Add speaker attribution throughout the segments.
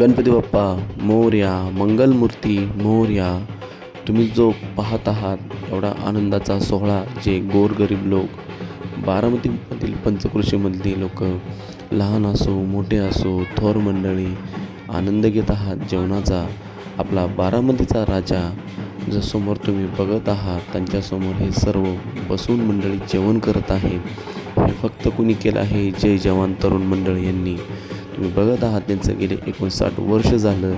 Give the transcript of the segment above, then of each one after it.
Speaker 1: गणपती बाप्पा मोर्या मंगलमूर्ती मोर्या. तुम्ही जो पाहत आहात एवढा आनंदाचा सोहळा जे गोरगरीब लोक बारामतीमधील पंचकृषीमधली लोक लहान असो मोठे असो थोर मंडळी आनंद घेत आहात जेवणाचा. आपला बारामतीचा राजा जो समोर तुम्ही बघत आहात त्यांच्यासमोर हे सर्व बसून मंडळी जेवण करत आहेत. हे फक्त कुणी केलं आहे? जय जवान तरुण मंडळ यांनी. तुम्ही बघत आहात त्यांचं गेले एकोणसाठ वर्ष झालं.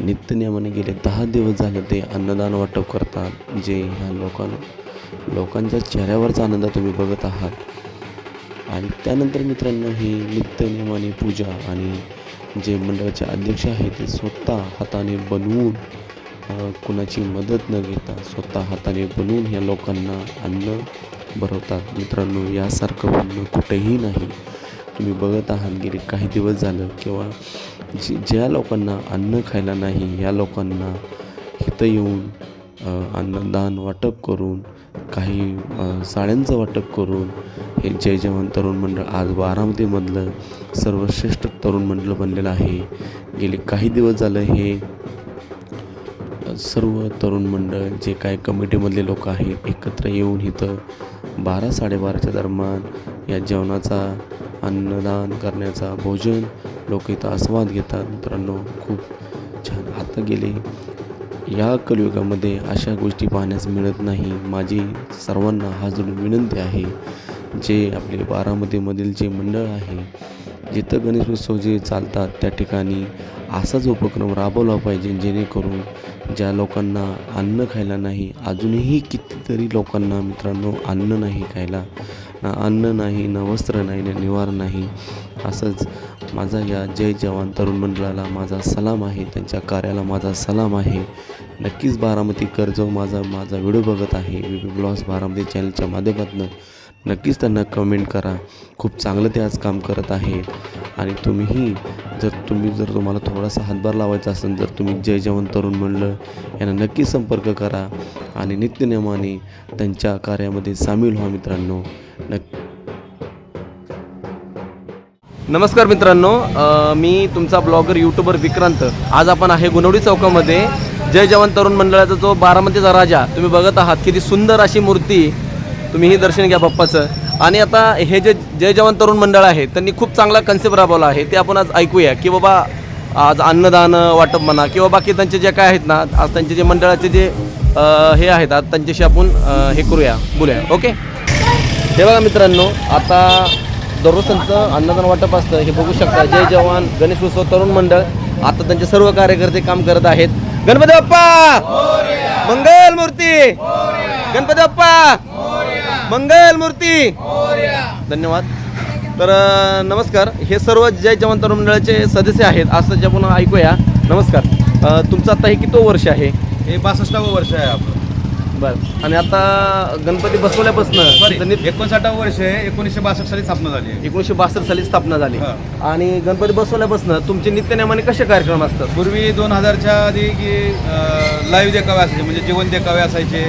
Speaker 1: नित्यनियमाने गेले दहा दिवस झालं ते अन्नदान वाटप करतात. जे ह्या लोकांना लोकांच्या चेहऱ्यावरचा आनंद तुम्ही बघत आहात. आणि त्यानंतर मित्रांनो ही नित्यनियमाने पूजा आणि जे मंडळाचे अध्यक्ष आहेत ते स्वतः हाताने बनवून कुणाची मदत न घेता स्वतः हाताने बनवून ह्या लोकांना अन्न भरवतात. मित्रांनो यासारखं बनणं कुठेही नाही. तुम्ही बघत आहात गेले काही दिवस झालं किंवा जी ज्या लोकांना अन्न खायला नाही या लोकांना इथं येऊन अन्नदान वाटप करून काही साड्यांचं वाटप करून हे जय जवान तरुण मंडळ आज बारामतीमधलं सर्वश्रेष्ठ तरुण मंडळ बनलेलं आहे. गेले काही दिवस झालं हे सर्व तरुण मंडळ जे काय कमिटीमधले लोक आहेत एकत्र येऊन इथं बारा साडेबाराच्या दरम्यान या जेवणाचा अन्नदान करण्याचा भोजन लोक इथं आस्वाद घेतात. मित्रांनो खूप छान आता गेले. या कलयुगामध्ये अशा गोष्टी पाहण्यास मिळत नाही. माझी सर्वांना हा जोडून विनंती आहे जे आपले बारामतीमधील जे मंडळ आहे जिथं गणेशोत्सव जे चालतात त्या ठिकाणी असाच उपक्रम राबवला पाहिजे जेणेकरून ज्या लोकांना अन्न खायला नाही अजूनही कितीतरी लोकांना मित्रांनो अन्न नाही खायला ना अन्न नाही ना वस्त्र नाही ना निवार नाही असंच माझा या जय जवान तरुण मंडळाला माझा सलाम आहे त्यांच्या कार्याला माझा सलाम आहे. नक्कीच बारामतीकर जो माझा माझा व्हिडिओ बघत आहे बी बी ब्लॉग्स बारामती चॅनलच्या माध्यमातून. नक्कीच त्यांना कमेंट करा. खूप चांगलं ते आज काम करत आहेत आणि तुम्हीही जर तुम्ही जर तुम्हाला थोडासा हातभार लावायचा असेल तर तुम्ही जय जवान तरुण मंडळ यांना नक्की संपर्क करा. आणि नित्यनियमाने त्यांच्या कार्यामध्ये सामील व्हा मित्रांनो. नक्की.
Speaker 2: नमस्कार मित्रांनो मी तुमचा ब्लॉगर यूट्यूबर विक्रांत. आज आपण आहे गुणवडी चौकामध्ये. जय जवान तरुण मंडळाचा जो बारामतीचा राजा तुम्ही बघत आहात किती सुंदर अशी मूर्ती. तुम्ही ही दर्शन घ्या बाप्पाचं आणि आता हे जे जय जवान तरुण मंडळ आहे त्यांनी खूप चांगला कन्सेप्ट राबवला आहे ते आपण आज ऐकूया की बाबा आज अन्नदान वाटप म्हणा किंवा बाकी त्यांचे जे काय आहेत ना आज त्यांचे जे मंडळाचे जे हे आहेत आज त्यांच्याशी आपण हे करूया बोलूया ओके? हे बघा मित्रांनो आता दररोज त्यांचं अन्नदान वाटप असतं हे बघू शकता जय जवान गणेश उत्सव तरुण मंडळ आता त्यांचे सर्व कार्यकर्ते काम करत आहेत. गणपती बाप्पा! मंगल मूर्ती गणपती बाप्पा! मंगल मूर्ती. धन्यवाद. तर नमस्कार. हे सर्व जय जवान तरुण मंडळाचे सदस्य आहेत. असं जे आपण ऐकूया. नमस्कार. तुमचं आता हे किती वर्ष आहे?
Speaker 3: हे बासष्टावं वर्ष आहे आपलं.
Speaker 2: बरं. आणि आता गणपती बसवल्यापासून
Speaker 3: एकोणसाठावं वर्ष आहे. एकोणीसशे बासष्ट साली स्थापना झाली
Speaker 2: एकोणीसशे बासष्ट साली स्थापना झाली. आणि गणपती बसवल्यापासून तुमचे नित्यनेमाने कसे कार्यक्रम असतात?
Speaker 3: पूर्वी दोन हजारच्या आधी की लाईव्ह देखावे असायचे. म्हणजे जेवण देखावे असायचे.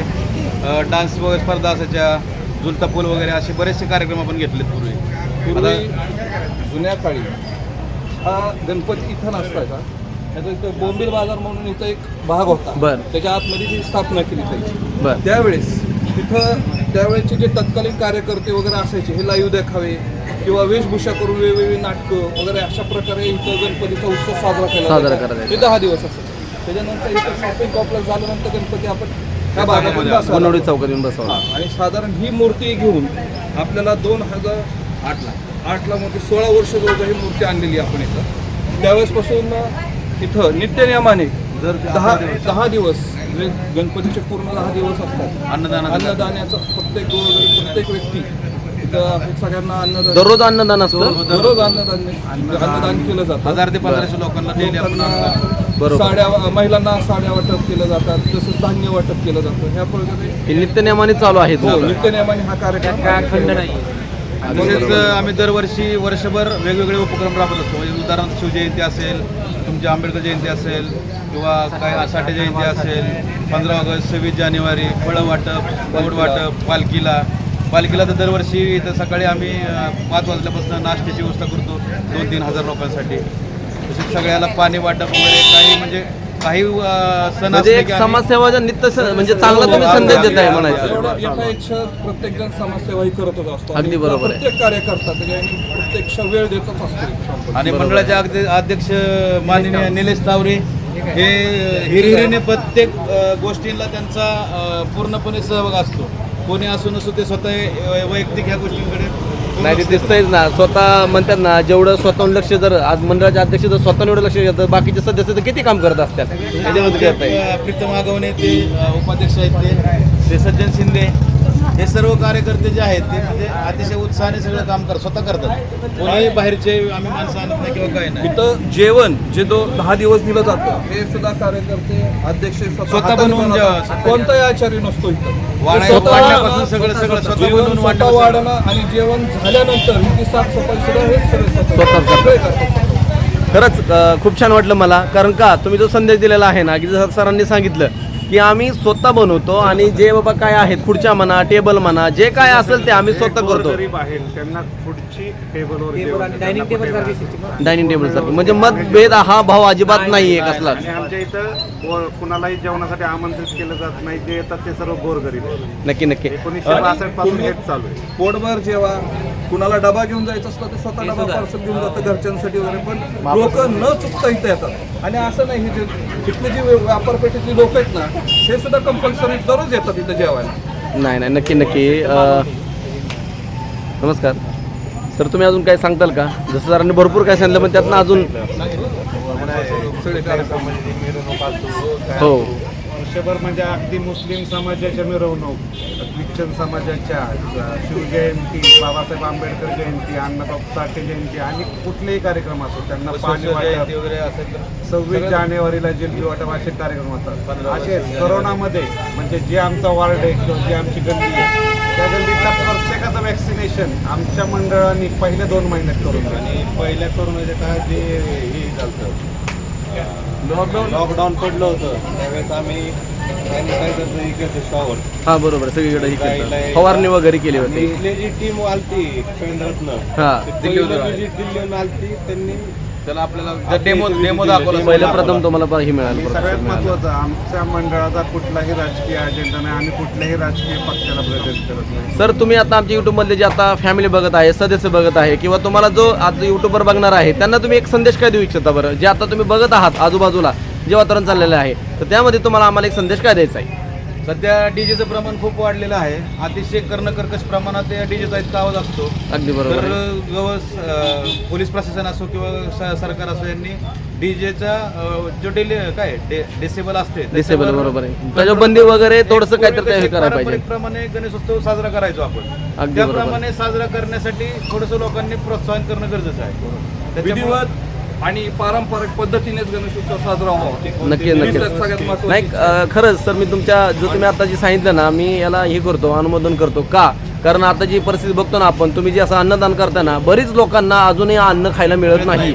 Speaker 3: डान्स वगैरे स्पर्धा असायच्या. झुलता पूल वगैरे असे बरेचसे कार्यक्रम आपण घेतलेत पूर्वी
Speaker 4: पूर्वी जुन्या काळी हा गणपती इथं नसतायचा त्याचा इथं बोंबील बाजार म्हणून इथं एक भाग होता
Speaker 2: बर.
Speaker 4: त्याच्या आतमध्ये जी स्थापना केली जायची
Speaker 2: बरं
Speaker 4: त्यावेळेस तिथं त्यावेळेसचे जे तत्कालीन कार्यकर्ते वगैरे असायचे हे लाईव्ह देखावे किंवा वेशभूषा करून वेगवेगळी नाटकं वगैरे अशा प्रकारे इथं गणपतीचा उत्सव साजरा केला
Speaker 2: साजरा. करायचा.
Speaker 4: हे दहा दिवस असत त्याच्यानंतर इथं शॉपिंग कॉम्प्लेक्स झाल्यानंतर गणपती आपण भागामध्ये.
Speaker 2: गुणवडी चौकात येऊन बसवला
Speaker 4: हा, आणि साधारण ही मूर्ती घेऊन आपल्याला दोन हजार आठला आठला मूर्ती सोळा वर्ष जवळ ही मूर्ती आणलेली आपण इथं. त्यावेळेसपासून इथं नित्यनियमाने
Speaker 3: जर
Speaker 4: दहा दहा दिवस. म्हणजे गणपतीचे पूर्ण दहा दिवस असतात.
Speaker 3: अन्नदान
Speaker 4: अन्नदानाचं प्रत्येक प्रत्येक व्यक्ती इथं सगळ्यांना अन्नदान?
Speaker 2: दररोज अन्नदान असतं?
Speaker 4: दररोज अन्नदान अन्नदान केलं जातं.
Speaker 3: हजार ते पंधराशे लोकांना डेली आपण अन्नदान
Speaker 2: बरोबर.
Speaker 4: साड्या महिलांना साड्या वाटप केलं जातात तसंच धान्य वाटप केलं जातं. ह्या प्रकारे
Speaker 2: हे नित्यनेमाने चालू आहे
Speaker 4: हो नित्यनियमाने हा कार्यक्रम खंड नाही.
Speaker 3: तसेच आम्ही दरवर्षी वर्षभर वेगवेगळे उपक्रम राबवत असतो. म्हणजे उदाहरणार्थ शिवजयंती असेल तुमची आंबेडकर जयंती असेल किंवा काय आषाढी जयंती असेल पंधरा ऑगस्ट सव्वीस जानेवारी फळं वाटप गोड वाटप पालखीला. पालखीला तर दरवर्षी इथं सकाळी आम्ही पाच वाजल्यापासून नाश्त्याची व्यवस्था करतो दोन तीन हजार लोकांसाठी. तसेच सगळ्याला पाणी वाटप वगैरे काही म्हणजे काही सण
Speaker 2: म्हणजे
Speaker 3: असले
Speaker 2: एक
Speaker 3: की आम्ही-
Speaker 2: समाजसेवाचा नित्य स- म्हणजे चांगला तुम्ही संदेश म्हणायचं.
Speaker 4: एवढं एका एकशा प्रत्येक जण समाजसेवाही करतच असतो.
Speaker 2: अगदी बरोबर आहे.
Speaker 4: प्रत्येक कार्यकर्ता प्रत्यक्ष वेळ देतच असतो
Speaker 3: आणि मंडळाचे अगदी अध्यक्ष माननीय निलेश तावरे हे हिरिहिरीने प्रत्येक गोष्टींना त्यांचा पूर्णपणे सहभाग असतो. कोणी असू नसू ते स्वतः वैयक्तिक ह्या गोष्टींकडे
Speaker 2: नाही ते दिसतंयच ना स्वतः म्हणतात ना जेवढं स्वतःहून लक्ष जर आज मंडळाचे अध्यक्ष जर स्वतःहून एवढं लक्ष देतात बाकीचे सदस्य तर किती काम करत असतात? त्याच्यामध्ये करताय
Speaker 3: अ, प्रीतम आगवणे ते उपाध्यक्ष आहेत ते सज्जन शिंदे. हे सर्व कार्यकर्ते जे आहेत ते म्हणजे अतिशय उत्साहाने सगळं काम कर स्वतः करतात. कोणी बाहेरचे आम्ही माणसं आणत नाही किंवा काही नाही.
Speaker 4: इथं जेवण जे दो दहा दिवस दिलं जातं हे सुद्धा कार्यकर्ते अध्यक्ष
Speaker 3: स्वतः बनवून. जेवा-
Speaker 4: कोणताही आचार्य नसतो इथं.
Speaker 3: वाढाय-
Speaker 4: स्वतः-
Speaker 3: वाढण्यापासून सगळं- सगळं स्वतः
Speaker 4: जेवण
Speaker 3: बनवून
Speaker 4: स्वतः
Speaker 3: वाढण्यापासून-
Speaker 4: वाढणं आणि जेवण झाल्यानंतर ही साफसफाई सुद्धा हेच सगळे
Speaker 2: स्वतःच करतात.
Speaker 4: सगळे करतात.
Speaker 2: खरंच अ, खूप छान वाटलं मला. कारण का तुम्ही जो संदेश दिलेला आहे ना की जसं सरांनी सांगितलं की आम्ही स्वतः बनवतो आणि जे बाबा काय आहेत खुर्च्या म्हणा टेबल म्हणा जे काय असेल ते आम्ही स्वतः करतो.
Speaker 5: गरीब आहे त्यांना खुर्ची
Speaker 2: डायनिंग टेबल सारखं म्हणजे मतभेद हा भाव अजिबात नाहीये कसला
Speaker 5: आणि आमच्या इथं कुणालाही जेवणासाठी आमंत्रित केलं जात नाही जे येतात ते सर्व गोरगरीब आहेत.
Speaker 2: नक्की नक्की.
Speaker 5: एकोणीसशे बासष्टपासून हेच चालू आहे.
Speaker 4: पोटभर जेवा. कुणाला डबा घेऊन जायचं असलं तर स्वतः डबा पार्सल घेऊन जातं घरच्यांसाठी वगैरे. पण लोक न चुकता इथं येतात. आणि असं नाही हे जे इथली जी व्यापारपेठेतली लोक आहेत ना हे सुद्धा कंपल्सरी दररोज येतात इथं जेवायला.
Speaker 2: नाही नाही नक्की नक्की. नमस्कार. सर तुम्ही अजून काय सांगताल का? जसं सरांनी भरपूर काय सांगितलं पण त्यातनं अजून
Speaker 4: सगळे कार्यक्रम
Speaker 2: हो.
Speaker 5: वर्षभर म्हणजे अगदी मुस्लिम समाजाच्या मिरवणूक. ख्रिश्चन समाजाच्या शिवजयंती बाबासाहेब आंबेडकर जयंती अण्णाभाऊ साठे जयंती आणि कुठलेही कार्यक्रम असो त्यांना पाणी वाटप सव्वीस जानेवारीला जिलबी वाटप असे कार्यक्रम होतात असे करोनामध्ये म्हणजे जे आमचा वार्ड आहे किंवा जी आमची गल्ली आहे त्या गल्लीतल्या प्रत्येकाचं वॅक्सिनेशन आमच्या मंडळाने पहिल्या दोन महिन्यात करून.
Speaker 3: आणि पहिल्या कोरोनाच्या काळात जे हे झालं
Speaker 4: लॉकडाऊन
Speaker 3: लॉकडाऊन पडलं होतं. त्यावेळेस आम्ही सॅनिटायझरचं हे केलं शॉवर
Speaker 2: हा बरोबर. सगळीकडे ही केलं. फवारणी वगैरे केली होती.
Speaker 3: इथली जी टीम आलती केंद्रातनं
Speaker 2: हा
Speaker 3: दिल्लीहून आलती त्यांनी त्याला आपल्याला डेमो डेमो दाखवला
Speaker 2: पहिलं प्रथम तुम्हाला हे मिळालं.
Speaker 5: सगळ्यात
Speaker 2: मिळालं.
Speaker 5: महत्त्वाचं आमच्या मंडळाचा कुठलाही राजकीय अजेंडा नाही. आम्ही कुठल्याही राजकीय पक्षाला करत नाही.
Speaker 2: सर तुम्ही आता आमच्या युट्यूबमधले जे आता फॅमिली बघत आहे सदस्य बघत आहे किंवा तुम्हाला जो आज युट्यूबवर बघणार आहे त्यांना तुम्ही एक संदेश काय देऊ इच्छिता बरं? जे आता तुम्ही बघत आहात आजूबाजूला जे वातावरण चाललेलं आहे तर त्यामध्ये तुम्हाला आम्हाला एक संदेश काय द्यायचा आहे?
Speaker 3: सध्या डीजेचं प्रमाण खूप वाढलेलं आहे अतिशय कर्णकर्कश प्रमाणात या डीजेचा इतका आवाज असतो
Speaker 2: अगदी
Speaker 3: तर
Speaker 2: बरोबर आहे.
Speaker 3: गवस अं, पोलीस प्रशासन असो किंवा स- सरकार असो यांनी डीजेचा जो डेली काय डिसेबल असते
Speaker 2: Disable
Speaker 3: त्याच्यावर
Speaker 2: बरोबर आहे. त्याच्यावर बंदी वगैरे
Speaker 3: एक
Speaker 2: थोडंसं काहीतरी हे करायला पाहिजे.
Speaker 3: पारंपरिकप्रमाणे गणेशोत्सव साजरा करायचो आपण
Speaker 2: अगदी
Speaker 3: त्याप्रमाणे साजरा करण्यासाठी थोडंसं लोकांनी प्रोत्साहन करणं गरजेचं आहे त्याच्यामुळे
Speaker 4: विधिवत आणि पारंपरिक पद्धतीनेच गणेशोत्सव साजरा व्हावा.
Speaker 2: नक्की
Speaker 4: ही
Speaker 2: नक्की.
Speaker 4: सगळ्यात
Speaker 2: नाही खरंच सर मी तुमच्या जो तुम्ही आता जे सांगितलं ना मी याला हे करतो अनुमोदन करतो. का? कारण आता जी परिस्थिती बघतो ना आपण तुम्ही जे असं अन्नदान करता ना बरीच लोकांना अजूनही अन्न खायला मिळत नाही.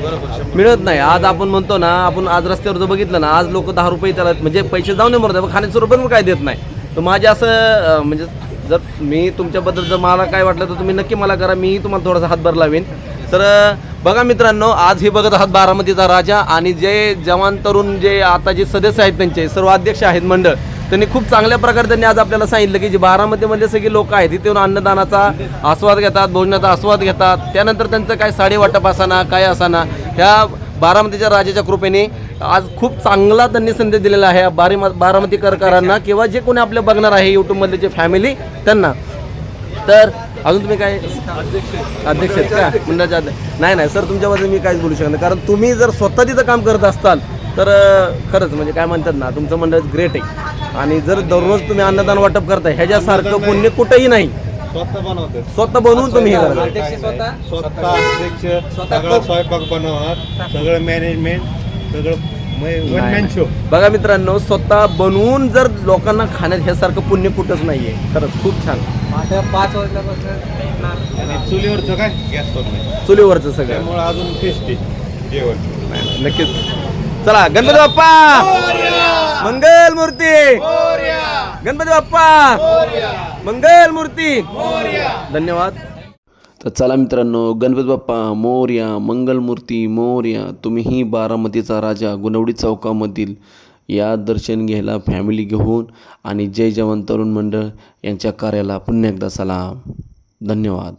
Speaker 2: मिळत नाही. आज आपण म्हणतो ना आपण आज रस्त्यावर जर बघितलं ना आज लोक दहा रुपये त्याला म्हणजे पैसे जाऊन मरतात खाण्याचं रुपये पण काय देत नाही. तर माझे असं म्हणजे जर मी तुमच्याबद्दल जर मला काय वाटलं तर तुम्ही नक्की मला करा मीही तुम्हाला थोडासा हातभार लावेन. तर बघा मित्रांनो आज हे बघत आहात बारामतीचा राजा आणि जे जवान तरुण जे आता जे सदस्य आहेत त्यांचे सर्व अध्यक्ष आहेत मंडळ त्यांनी खूप चांगल्या प्रकारे त्यांनी आज आपल्याला सांगितलं की जे बारामतीमधले सगळे लोक आहेत तिथे येऊन अन्नदानाचा आस्वाद घेतात भोजनाचा आस्वाद घेतात. त्यानंतर त्यांचं काय साडी वाटप असाना काय असाना ह्या बारामतीच्या राजाच्या कृपेने आज खूप चांगला त्यांनी संदेश दिलेला आहे बारी बारामती करकरांना किंवा जे कोणी आपल्या बघणार आहे यूट्यूबमधले जे फॅमिली त्यांना. तर अजून तुम्ही काय? अध्यक्ष आहेत का? मंडळाचे अध्यक्ष. नाही नाही सर तुमच्याबद्दल मी काहीच बोलू शकत नाही. कारण तुम्ही जर स्वतः तिथं काम करत असताल तर खरंच म्हणजे काय म्हणतात ना तुमचं मंडळ ग्रेट आहे. आणि जर दररोज तुम्ही अन्नदान वाटप करताय ह्याच्यासारखं पुण्य कुठंही नाही.
Speaker 3: स्वतः बनवते.
Speaker 2: स्वतः बनवून तुम्ही हे करता
Speaker 3: स्वतः अध्यक्ष सगळं स्वयंपाक बनवणार सगळं मॅनेजमेंट सगळं शो
Speaker 2: बघा मित्रांनो स्वतः बनवून जर लोकांना खाण्यात ह्यासारखं पुण्य कुठंच नाहीये. खरंच खूप छान.
Speaker 3: आणि चुलीवरचं काय? गॅस नाही
Speaker 2: चुलीवरचं सगळं.
Speaker 3: अजून टेस्टी जेवण.
Speaker 2: नक्कीच. चला गणपती बाप्पा! मंगल मूर्ती! गणपती बाप्पा! मंगल मूर्ती! धन्यवाद.
Speaker 1: तर चला मित्रांनो गणपती बाप्पा मोर्या मंगलमूर्ती मोर्या तुम्हीही बारामतीचा राजा गुणवडी चौकामधील या दर्शन घ्यायला फॅमिली घेऊन आणि जय जवान तरुण मंडळ यांच्या कार्याला पुन्हा एकदा सलाम. धन्यवाद.